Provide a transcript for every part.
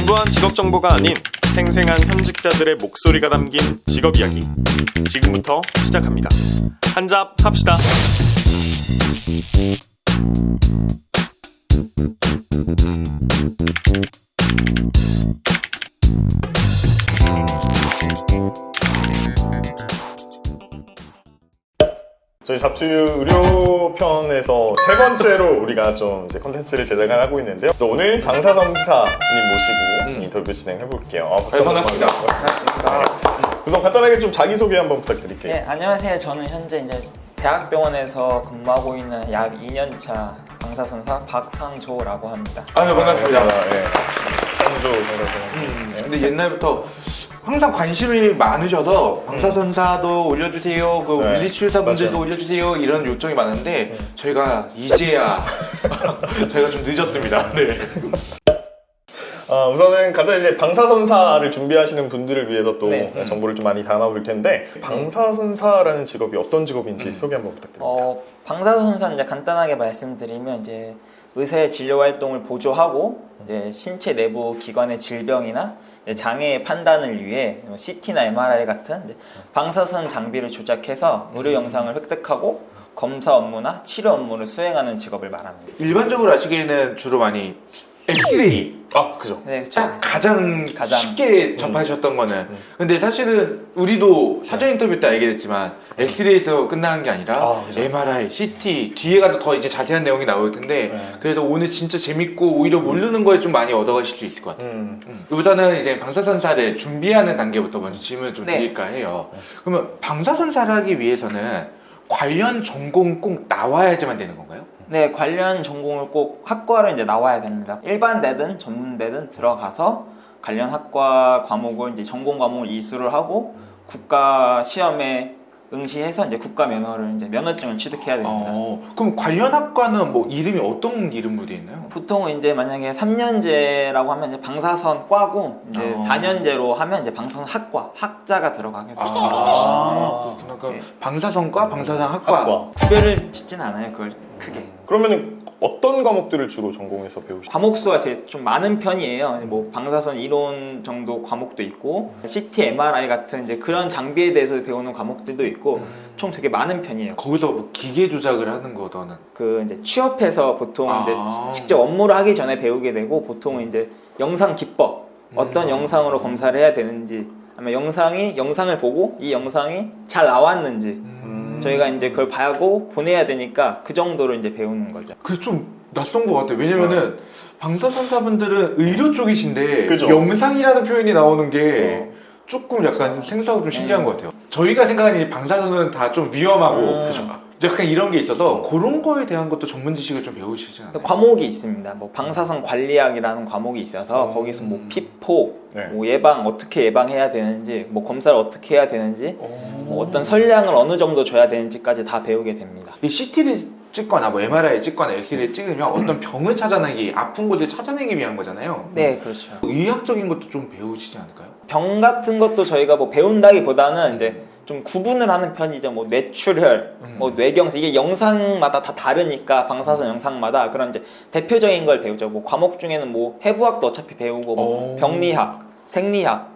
진부한 직업 정보가 아닌 생생한 현직자들의 목소리가 담긴 직업 이야기. 지금부터 시작합니다. 한잡 합시다. 저희 잡주유 의료 편에서 세 번째로 우리가 좀 이제 컨텐츠를 제작을 하고 있는데요. 또 오늘 방사선사님 모시고 인터뷰 진행해 볼게요. 아, 박수 한번 반갑습니다. 반갑습니다. 우선 간단하게 좀 자기 소개 한번 부탁드릴게요. 네, 안녕하세요. 저는 현재 이제 대학병원에서 근무하고 있는 약 2년차 방사선사 박상조라고 합니다. 아유 반갑습니다. 네. 방사선. 음, 근데 옛날부터 항상 관심이 많으셔서 방사선사도 올려주세요, 그 네, 물리치료사분들도 맞아요. 올려주세요 이런 요청이 많은데 저희가 이제야 저희가 좀 늦었습니다. 네. 아, 우선은 간단히 이제 방사선사를 준비하시는 분들을 위해서 또 네. 정보를 좀 많이 담아볼 텐데 방사선사라는 직업이 어떤 직업인지 소개 한번 부탁드립니다. 어, 방사선사 이제 간단하게 말씀드리면 이제 의사의 진료 활동을 보조하고 이제 신체 내부 기관의 질병이나 이제 장애의 판단을 위해 CT나 MRI 같은 방사선 장비를 조작해서 의료 영상을 획득하고 검사 업무나 치료 업무를 수행하는 직업을 말합니다. 일반적으로 아시기에는 주로 많이 엑스레이 아, 그죠. 네. 딱 가장, 가장. 쉽게 접하셨던 거는 근데 사실은 우리도 사전 인터뷰 때 알게 됐지만 엑스레이에서 끝나는 게 아니라 아, 그죠. MRI, CT 뒤에 가서 더 이제 자세한 내용이 나올 텐데 네. 그래서 오늘 진짜 재밌고 오히려 모르는 거에 좀 많이 얻어가실 수 있을 것 같아요. 음. 우선은 이제 방사선사를 준비하는 단계부터 먼저 질문을 좀 네. 드릴까 해요. 그러면 방사선사를 하기 위해서는 관련 전공 꼭 나와야지만 되는 건가요? 네, 관련 전공을 꼭 학과를 이제 나와야 됩니다. 일반대든 전문대든 들어가서 관련 학과 과목을 이제 전공 과목을 이수를 하고 국가 시험에 응시해서 이제 국가 면허를 이제 면허증을 취득해야 됩니다. 어, 그럼 관련 학과는 뭐 이름이 어떤 이름으로 되어 있나요? 보통은 이제 만약에 3년제라고 하면 이제 방사선 과고 이제 어. 4년제로 하면 이제 방사선 학과 학자가 들어가게 됩니다. 아, 그렇구나. 그럼 네. 방사선과 방사선 학과. 학과. 구별을 짓진 않아요, 그걸 크게. 그러면 어떤 과목들을 주로 전공해서 배우시죠? 과목 수가 되게 좀 많은 편이에요. 뭐 방사선 이론 정도 과목도 있고 CT, MRI 같은 이제 그런 장비에 대해서 배우는 과목들도 있고 총 되게 많은 편이에요. 거기서 뭐 기계 조작을 하는 거더는. 그 이제 취업해서 보통 아. 이제 지- 직접 업무를 하기 전에 배우게 되고 보통은 이제 영상 기법 어떤 음. 영상으로 검사를 해야 되는지 아니면 영상이 영상을 보고 이 영상이 잘 나왔는지 음. 저희가 이제 그걸 봐고 보내야 되니까 그 정도로 이제 배우는 거죠. 그게 좀 낯선 것 같아요. 왜냐면은 방사선사분들은 의료 쪽이신데 그죠. 영상이라는 표현이 나오는 게 조금 약간 생소하고 좀 신기한 네. 것 같아요. 저희가 생각하는 이 방사선은 다 좀 위험하고 음. 그죠. 약간 이런 게 있어서 그런 거에 대한 것도 전문 지식을 좀 배우시지 않아요? 과목이 있습니다. 뭐 방사선 관리학이라는 과목이 있어서 음. 거기서 뭐 피포, 네. 뭐 예방 어떻게 예방해야 되는지, 뭐 검사를 어떻게 해야 되는지, 오. 뭐 어떤 선량을 어느 정도 줘야 되는지까지 다 배우게 됩니다. 이 CT를 찍거나 뭐 MRI 찍거나 엑스레이 찍으면 어떤 병을 찾아내기, 아픈 곳을 찾아내기 위한 거잖아요. 네, 그렇죠. 의학적인 것도 좀 배우시지 않을까요? 병 같은 것도 저희가 뭐 배운다기보다는 이제 좀 구분을 하는 편이죠. 뭐 뇌출혈, 음. 뭐 뇌경색 이게 영상마다 다 다르니까 방사선 영상마다 그런 이제 대표적인 걸 배우죠. 뭐 과목 중에는 뭐 해부학도 어차피 배우고 뭐 오. 병리학, 생리학,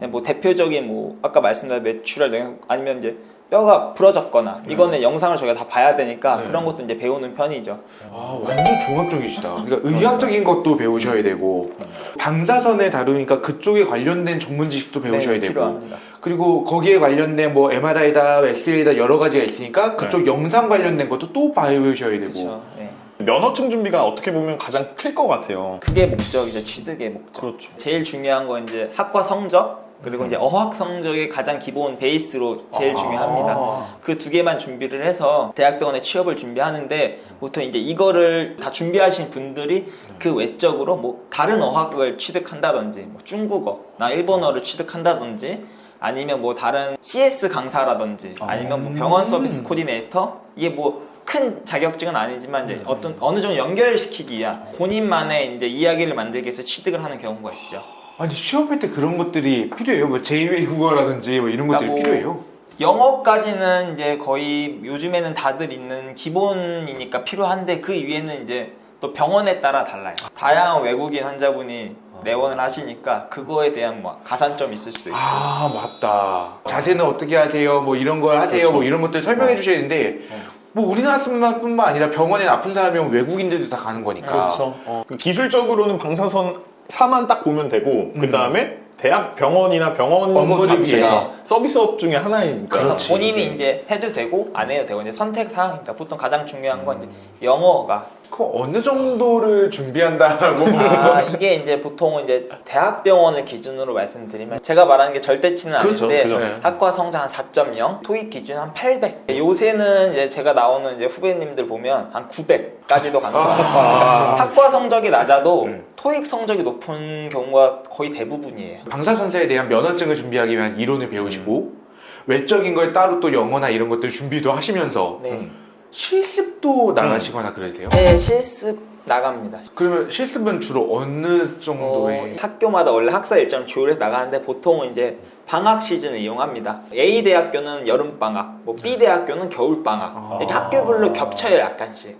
네, 뭐 대표적인 뭐 아까 말씀드린 뇌출혈 뇌- 아니면 이제 뼈가 부러졌거나 이거는 영상을 저희가 다 봐야 되니까 네. 그런 것도 이제 배우는 편이죠. 아, 완전 종합적이시다. 그러니까 의학적인 것도 배우셔야 되고 방사선에 다루니까 그쪽에 관련된 전문 지식도 배우셔야 네, 되고 필요합니다. 그리고 거기에 관련된 뭐 MRI다, 엑스레이다 여러 가지가 있으니까 그쪽 영상 관련된 것도 또 배우셔야 되고 그렇죠. 네. 면허증 준비가 어떻게 보면 가장 클 것 같아요. 그게 목적이죠. 취득의 목적. 그렇죠. 제일 중요한 건 이제 학과 성적 그리고 이제 어학 성적이 가장 기본 베이스로 제일 아. 중요합니다. 그 두 개만 준비를 해서 대학병원에 취업을 준비하는데 보통 이제 이거를 다 준비하신 분들이 그 외적으로 뭐 다른 어학을 취득한다든지 뭐 중국어나 일본어를 취득한다든지 아니면 뭐 다른 CS 강사라든지 아니면 뭐 병원 서비스 코디네이터 이게 뭐큰 자격증은 아니지만 이제 어떤 어느 정도 연결시키기 위한 본인만의 이제 이야기를 만들기 위해서 취득을 하는 경우가 있죠. 아니 시험할 때 그런 것들이 필요해요. 뭐 제2외 국어라든지 뭐 이런 것들이 그러니까 뭐 필요해요. 영어까지는 이제 거의 요즘에는 다들 있는 기본이니까 필요한데 그 위에는 이제 또 병원에 따라 달라요. 다양한 외국인 환자분이 내원을 하시니까 그거에 대한 뭐 가산점이 있을 수도 있고. 아 맞다. 자세는 어떻게 하세요? 뭐 이런 걸 하세요? 그렇죠. 뭐 이런 것들 설명해 주셔야 되는데 뭐 우리나라뿐만 아니라 병원에 아픈 사람이 오면 외국인들도 다 가는 거니까. 그렇죠. 어. 그 기술적으로는 방사선 4만 딱 보면 되고 그 다음에 대학 병원이나 병원 자체가. 서비스업 중에 하나이니까. 그러니까 그렇지. 본인이 이제 해도 되고 안 해도 되고 이제 선택 사항입니다. 보통 가장 중요한 건 이제 영어가 그 어느 정도를 준비한다라고. 아 이게 이제 보통 이제 대학병원을 기준으로 말씀드리면 제가 말하는 게 절대치는 그렇죠, 아닌데 그죠. 네. 학과 성적 한 4.0, 토익 기준 한 800. 요새는 이제 제가 나오는 이제 후배님들 보면 한 900까지도 가는 것 같습니다. 그러니까 학과 성적이 낮아도 네. 토익 성적이 높은 경우가 거의 대부분이에요. 방사선사에 대한 면허증을 준비하기 위한 이론을 배우시고 외적인 걸 따로 또 영어나 이런 것들 준비도 하시면서 네. 실습도 나가시거나 그러세요? 네, 실습 나갑니다. 그러면 실습은 주로 어느 어, 정도의 학교마다 원래 학사 일정 조율해서 나가는데 보통은 이제 방학 시즌을 이용합니다. A 대학교는 여름 방학, 뭐 B 대학교는 겨울 방학. 아. 이렇게 학교별로 겹쳐요 약간씩.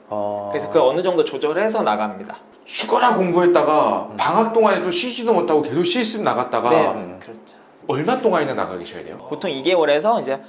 그래서 그 어느 정도 조절해서 나갑니다. 죽어라 공부했다가 방학 동안에 또 쉬지도 못하고 계속 실습 나갔다가 네, 음. 그렇죠. 얼마 동안이나 나가 계셔야 돼요? 보통 2개월에서 이제 다-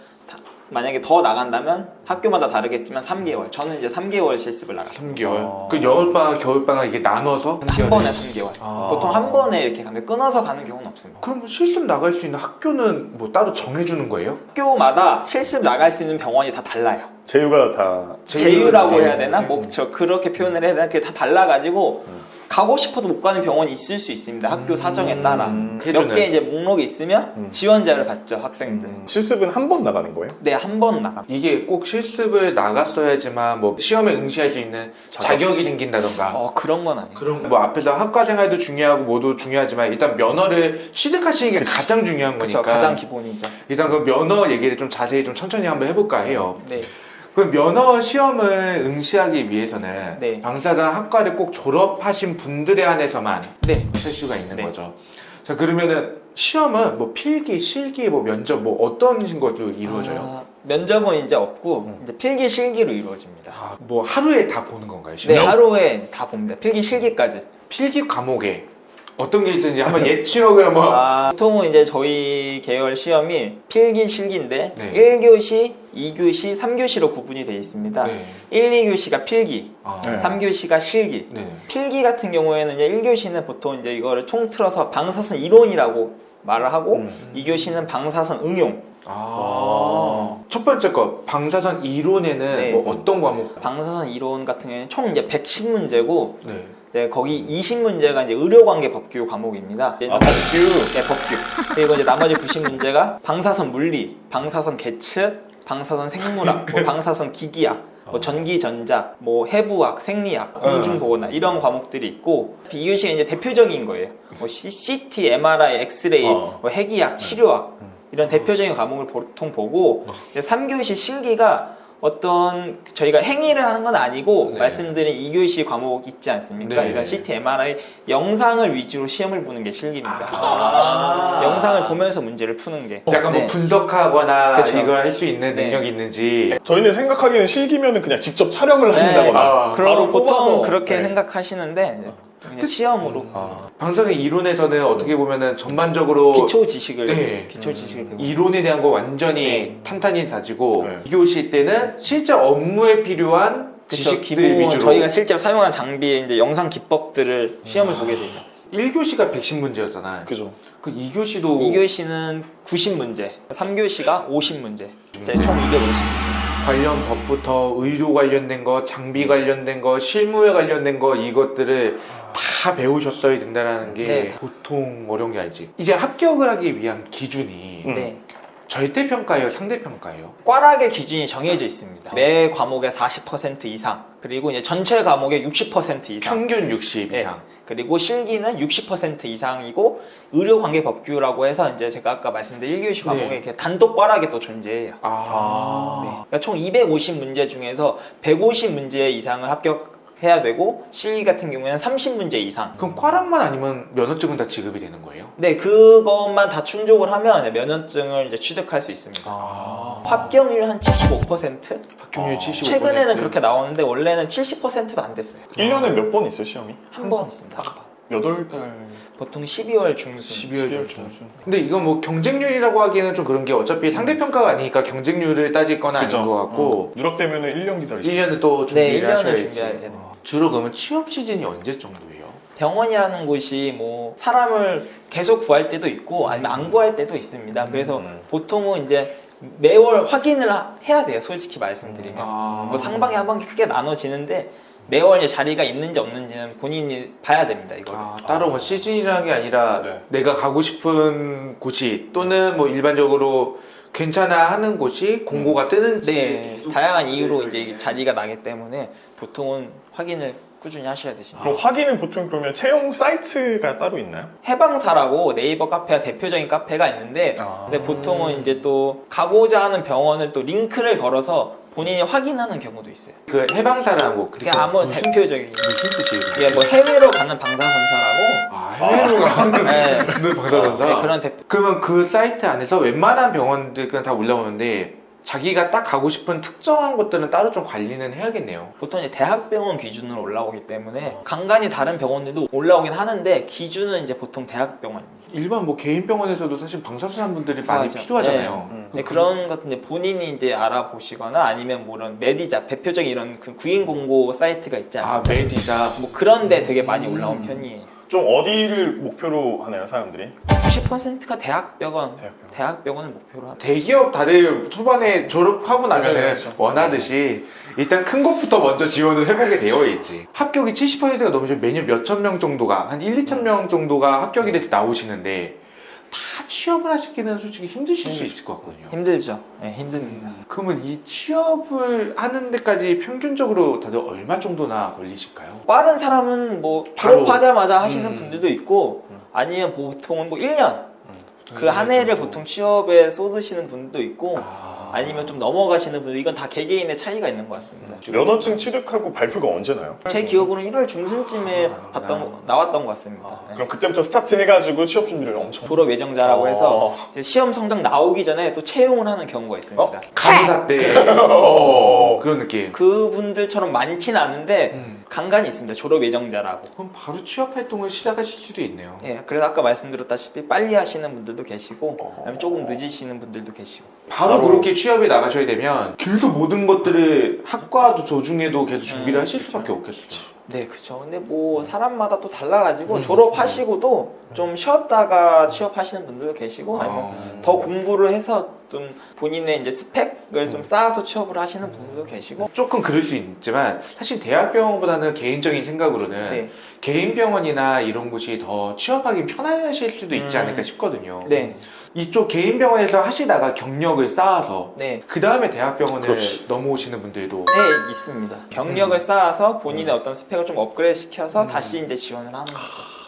만약에 더 나간다면 학교마다 다르겠지만 3개월. 저는 이제 3개월 실습을 나갔습니다. 3개월. 어. 그 여름방학, 겨울방학 이게 나눠서 한 번에 3개월. 아. 보통 한 번에 이렇게 가면 끊어서 가는 경우는 없습니다. 그럼 실습 나갈 수 있는 학교는 뭐 따로 정해주는 거예요? 학교마다 실습 나갈 수 있는 병원이 다 달라요. 제휴가 다 제휴라고 해야 되나? 네. 뭐저 그렇게 표현을 해야 되나? 그게 다 달라가지고 가고 싶어도 못 가는 병원이 있을 수 있습니다. 학교 사정에 따라 음, 몇 해주는. 개 이제 목록이 있으면 음. 지원자를 받죠 학생들. 실습은 한 번 나가는 거예요? 네, 한 번 나가. 이게 꼭 실습을 나갔어야지만 뭐 시험에 응시할 수 있는 자격이 생긴다던가 어 그런 건 아니에요. 그런 뭐 앞에서 학과 생활도 중요하고 뭐도 중요하지만 일단 면허를 취득하시는 게 가장 중요한 그렇죠. 거니까 가장 기본이죠. 일단 그 면허 얘기를 좀 자세히 좀 천천히 한번 해볼까 해요. 네. 그 면허 시험을 응시하기 위해서는 네. 방사선 학과를 꼭 졸업하신 분들에 한해서만 네. 할 수가 있는 네. 거죠. 자 그러면은 시험은 뭐 필기, 실기, 뭐 면접 뭐 어떤 것도 이루어져요? 아, 면접은 이제 없고 이제 필기 실기로 이루어집니다. 아, 뭐 하루에 다 보는 건가요? 시험? 네, 하루에 다 봅니다. 필기 실기까지. 필기 과목에 어떤 게 있는지 한번 예치력을 한번 아, 보통은 이제 저희 계열 시험이 필기 실기인데 네. 1교시, 2교시, 3교시로 구분이 되어 있습니다. 네. 1, 2교시가 필기, 아, 네. 3교시가 실기. 네. 필기 같은 경우에는 이제 1교시는 보통 이제 이거를 통틀어서 방사선 이론이라고 말을 하고 음. 2교시는 방사선 응용. 아. 첫 번째 거 방사선 이론에는 네. 뭐 어떤 과목? 방사선 이론 같은 경우에는 총 이제 110문제고 네. 네, 거기 20문제가 이제 의료관계 법규 과목입니다. 아 법규 네, 법규. 그리고 이제 나머지 90문제가 방사선 물리, 방사선 계측, 방사선 생물학, 뭐 방사선 기기학, 뭐 전기 전자, 뭐 해부학, 생리학, 공중 보건학 이런 과목들이 있고 이것이 이제 대표적인 거예요. 뭐 C- CT, MRI, 엑스레이, 어. 뭐 핵의학, 치료학 이런 대표적인 과목을 보통 보고 이제 3교시 실기가 어떤 저희가 행위를 하는 건 아니고 네. 말씀드린 2교시 과목 있지 않습니까? 네. 이런 CT, MRI 영상을 위주로 시험을 보는 게 실기입니다. 아. 영상을 보면서 문제를 푸는 게. 약간 네. 뭐 분석하거나 그쵸. 이걸 할 수 있는 네. 능력이 있는지 저희는 생각하기에는 실기면은 그냥 직접 촬영을 하신다거나 아, 바로 보통 뽑아서 그렇게 네. 생각하시는데 그냥 시험으로 아, 방사선 이론에서는 어떻게 보면은 전반적으로 기초 지식을 네. 기초 지식을 배우고 이론에 대한 거 완전히 네. 탄탄히 다지고 네. 2교시 때는 실제 업무에 필요한 그쵸, 지식들 기본 위주로 저희가 실제로 사용한 장비의 이제 영상 기법들을 시험을 보게 되죠. 1교시가 110문제였잖아요. 그죠. 그 2교시도 2교시는 90문제, 3교시가 50문제, 총 250문제. 관련 법부터 의료 관련된 거, 장비 관련된 거, 실무에 관련된 거 이것들을 다 배우셨어야 된다는 게 네. 보통 어려운 게 아니지. 이제 합격을 하기 위한 기준이 음. 네. 절대 평가예요, 상대 평가예요. 과락의 기준이 정해져 있습니다. 매 과목의 40% 이상, 그리고 이제 전체 과목의 60% 이상. 평균 60 네. 이상. 그리고 실기는 60% 이상이고 의료관계법규라고 해서 이제 제가 아까 말씀드린 1교시 과목에 네. 이렇게 단독 과락이 또 존재해요. 아. 네. 그러니까 총 250문제 중에서 150문제 이상을 합격 해야 되고 실기 같은 경우에는 30문제 이상. 그럼 과락만 아니면 면허증은 다 지급이 되는 거예요? 네, 그것만 다 충족을 하면 면허증을 이제 취득할 수 있습니다. 아, 합격률 한 75%? 합격률 아, 75%. 최근에는 그렇게 나오는데 원래는 70%도 안 됐어요. 1년에 몇 번 있어요, 시험이? 한 번 있습니다. 한 번. 몇 월 달? 보통 12월 중순. 12월 12월 중순. 근데 이건 뭐 경쟁률이라고 하기에는 좀 그런 게 어차피 상대평가가 아니니까 경쟁률을 따질 건 아닌 것 같고 어. 누락되면 1년 기다리죠. 1년을 또 네, 준비를 1년을 하셔야지. 준비해야 돼요. 어. 주로 그러면 취업 시즌이 언제 정도예요? 병원이라는 곳이 뭐 사람을 계속 구할 때도 있고 아니면 안 구할 때도 있습니다. 그래서 음. 보통은 이제 매월 확인을 하- 해야 돼요. 솔직히 말씀드리면. 아. 뭐 상방에 한번 크게 나눠지는데 매월 이제 자리가 있는지 없는지는 본인이 봐야 됩니다. 이거. 를 아, 따로 뭐 시즌이라는 게 아니라 네. 내가 가고 싶은 곳이 또는 뭐 일반적으로 괜찮아 하는 곳이 공고가 뜨는지 네, 다양한 이유로 이제 자리가 나기 때문에 보통은 확인을 꾸준히 하셔야 되십니다. 그럼 확인은 보통 그러면 채용 사이트가 따로 있나요? 해방사라고 네이버 카페가 대표적인 카페가 있는데 아. 근데 보통은 이제 또 가고자 하는 병원을 또 링크를 걸어서 본인이 확인하는 경우도 있어요. 그 해방사라는 거 그게 아무 대표적인 무슨 뜻이에요? 이게 뭐 해외로 가는 방사선사라고 아 해외로 가는 네. 그 방사선사? 네, 그런 대표 그러면 그 사이트 안에서 웬만한 병원들 그냥 다 올라오는데 자기가 딱 가고 싶은 특정한 것들은 따로 좀 관리는 해야겠네요. 보통 이제 대학병원 기준으로 올라오기 때문에 간간히 다른 병원들도 올라오긴 하는데 기준은 이제 보통 대학병원입니다. 일반 뭐 개인 병원에서도 사실 방사선 분들이 많이 필요하죠. 필요하잖아요. 네. 네, 그런 것들 이제 본인이 이제 알아보시거나 아니면 뭐 이런 메디자 대표적인 이런 그 구인 공고 사이트가 있지 않아요? 아 메디자 뭐 그런데 되게 많이 올라온 음. 편이에요. 좀 어디를 목표로 하나요, 사람들이? 90%가 대학병원, 대학병원. 대학병원을 목표로 합니다. 대기업 다들 초반에 졸업하고 나면은 맞아요, 맞아요. 원하듯이 일단 큰 것부터 먼저 지원을 해보게 되어 있지. 합격이 70%가 넘으면 매년 몇천 명 정도가 한 1, 2천 명 정도가 합격이 돼서 나오시는데 다 취업을 하시기는 솔직히 힘드실 수 있을 것 같거든요. 힘들죠. 네, 힘듭니다. 그러면 이 취업을 하는 데까지 평균적으로 다들 얼마 정도나 걸리실까요? 빠른 사람은 뭐 바로. 졸업하자마자 하시는 음. 분들도 있고 아니면 보통은 뭐 1년 그한 음, 해를 정도. 보통 취업에 쏟으시는 분도 있고 아. 아니면 좀 넘어가시는 분들 이건 다 개개인의 차이가 있는 것 같습니다. 면허증 취득하고 발표가 언제 나요? 제 기억으로는 1월 중순쯤에 아, 봤던 거- 나왔던 것 같습니다. 네. 그럼 그때부터 스타트 해가지고 취업 준비를 엄청. 졸업 예정자라고 어. 해서 이제 시험 성적 나오기 전에 또 채용을 하는 경우가 있습니다. 어? 간호사 때 어, 그런 느낌. 그분들처럼 많지는 않은데 음. 간간히 있습니다. 졸업 예정자라고. 그럼 바로 취업 활동을 시작하실 수도 있네요. 예, 그래서 아까 말씀드렸다시피 빨리 하시는 분들도 계시고 어. 조금 늦으시는 분들도 계시고 바로, 바로- 그렇게 취업에 나가셔야 되면 계속 모든 것들을 학과도 조중에도 계속 준비를 음, 하실 수밖에 없겠어요. 네, 그쵸. 근데 뭐 사람마다 또 달라가지고 음. 졸업하시고도 좀 쉬었다가 취업하시는 분들도 계시고 아니면 어. 더 공부를 해서 좀 본인의 이제 스펙을 좀 쌓아서 취업을 하시는 분들도 계시고 조금 그럴 수 있지만 사실 대학병원보다는 개인적인 생각으로는 네, 개인 병원이나 이런 곳이 더 취업하기 편하실 수도 있지 음. 않을까 싶거든요. 네, 이쪽 개인 병원에서 하시다가 경력을 쌓아서 네. 그 다음에 대학병원을 그렇지. 넘어오시는 분들도 네, 있습니다. 경력을 음. 쌓아서 본인의 어떤 스펙을 좀 업그레이드 시켜서 다시 이제 지원을 하는 거죠.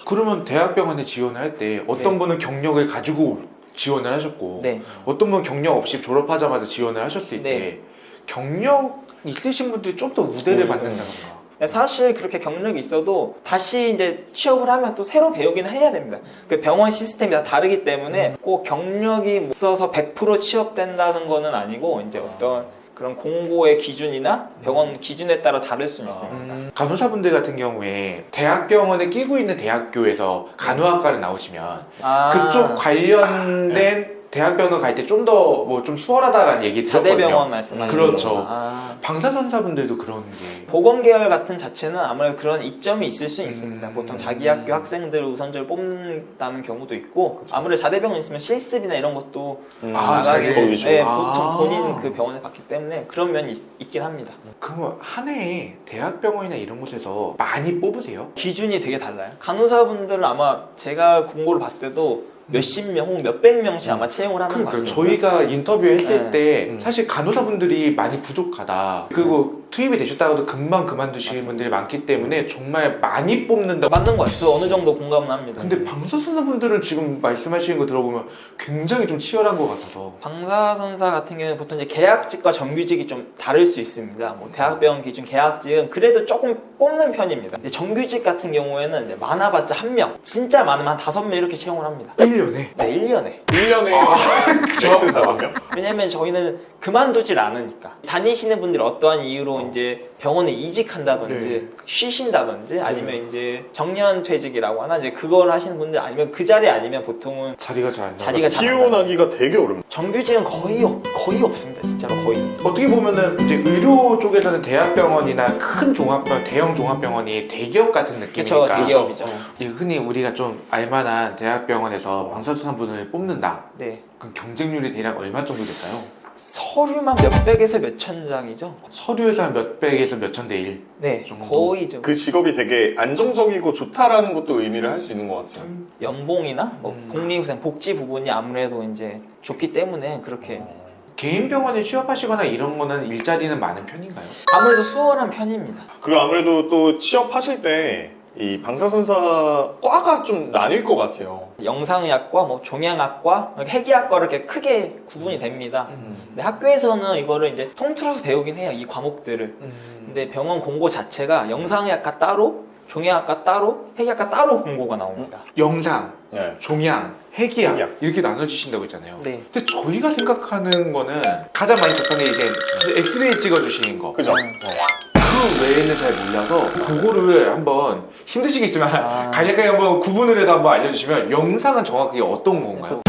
그러면 대학병원에 지원을 할 때 어떤 네. 분은 경력을 가지고 지원을 하셨고 네. 어떤 분은 경력 없이 졸업하자마자 지원을 하셨을 때 네. 경력 있으신 분들이 좀 더 우대를 음. 받는다던가 사실 그렇게 경력이 있어도 다시 이제 취업을 하면 또 새로 배우기는 해야 됩니다. 그 병원 시스템이 다 다르기 때문에 꼭 경력이 있어서 100% 취업된다는 거는 아니고 이제 어떤 그런 공고의 기준이나 병원 기준에 따라 다를 수는 있습니다. 음, 간호사분들 같은 경우에 대학병원에 끼고 있는 대학교에서 간호학과를 나오시면 아, 그쪽 관련된 대학 병원 갈 때 좀 더 뭐 좀 수월하다라는 얘기 들었거든요. 자대병원 말씀하시는 그렇죠. 거구나. 아, 방사선사분들도 그런 게 보건 계열 같은 자체는 아무래도 그런 이점이 있을 수 있습니다. 음. 보통 자기 학교 학생들을 우선적으로 뽑는다는 경우도 있고 아무래도 자대병원 있으면 실습이나 이런 것도 음, 아, 나가게 자기 거 위주. 네, 아. 보통 본인 그 병원에 갔기 때문에 그런 면이 있, 있긴 합니다. 그러면 한 해에 대학병원이나 이런 곳에서 많이 뽑으세요? 기준이 되게 달라요. 간호사분들은 아마 제가 공고를 봤을 때도 몇십 명 혹은 몇백 명씩 아마 채용을 하는 것 그러니까 같습니다. 저희가 인터뷰했을 네. 때 음. 사실 간호사분들이 많이 부족하다. 그리고 투입이 되셨다가도 금방 그만두시는 분들이 많기 때문에 정말 많이 뽑는다. 맞는 것 같아요. 어느 정도 공감은 합니다. 근데 방사선사분들은 지금 말씀하시는 거 들어보면 굉장히 좀 치열한 것 같아서 방사선사 같은 경우는 보통 이제 계약직과 정규직이 좀 다를 수 있습니다. 뭐 대학병원 기준 계약직은 그래도 조금 뽑는 편입니다. 근데 정규직 같은 경우에는 이제 많아봤자 한 명, 진짜 많으면 한 다섯 명 이렇게 채용을 합니다. 1년에 네, 1년에. 1년에 맥스 다섯 명? 왜냐면 저희는 그만두질 않으니까. 다니시는 분들이 어떠한 이유로 이제 병원에 이직한다든지 네. 쉬신다든지 아니면 이제 정년 퇴직이라고 하나 이제 그걸 하시는 분들 아니면 그 자리 아니면 보통은 자리가 잘안 나가. 자리가 잘 안 나요. 키워나기가 되게 어렵네. 정규직은 거의 없, 거의 없습니다. 진짜로 거의. 어떻게 보면은 이제 의료 쪽에서는 대학병원이나 큰 종합병, 대형 종합병원이 대기업 같은 느낌이니까 대기업이죠. 예, 흔히 우리가 좀 알만한 대학병원에서 방사선사분을 뽑는다. 네. 그럼 경쟁률이 대략 얼마 정도 될까요? 서류만 몇백 에서 몇천 장이죠. 서류에서 한 몇백에서 몇천 대 일. 네, 정도? 거의 좀 그 직업이 되게 안정적이고 좋다라는 것도 의미를 할 수 있는 것 같아요. 연봉이나 뭐 음. 복리후생 복지 부분이 아무래도 이제 좋기 때문에 그렇게 개인 병원에 취업하시거나 이런 거는 일자리는 많은 편인가요? 아무래도 수월한 편입니다. 그리고 아무래도 또 취업하실 때 이 방사선사 과가 좀 나뉠 것 같아요. 영상의학과, 뭐 종양학과, 해기학과 이렇게 크게 구분이 됩니다. 음. 근데 학교에서는 이거를 이제 통틀어서 배우긴 해요. 이 과목들을. 근데 병원 공고 자체가 영상의학과 따로, 종양학과 따로, 해기학과 따로 공고가 나옵니다. 영상, 네. 종양, 해기학 해기학. 이렇게 나눠지신다고 했잖아요. 네. 근데 저희가 생각하는 거는 가장 많이 접하는 게 이제 엑스레이 찍어주시는 거. 그죠? 그 외에는 잘 몰라서 그거를 한번 힘드시겠지만 아. 간략하게 한번 구분을 해서 한번 알려주시면 영상은 정확하게 어떤 건가요?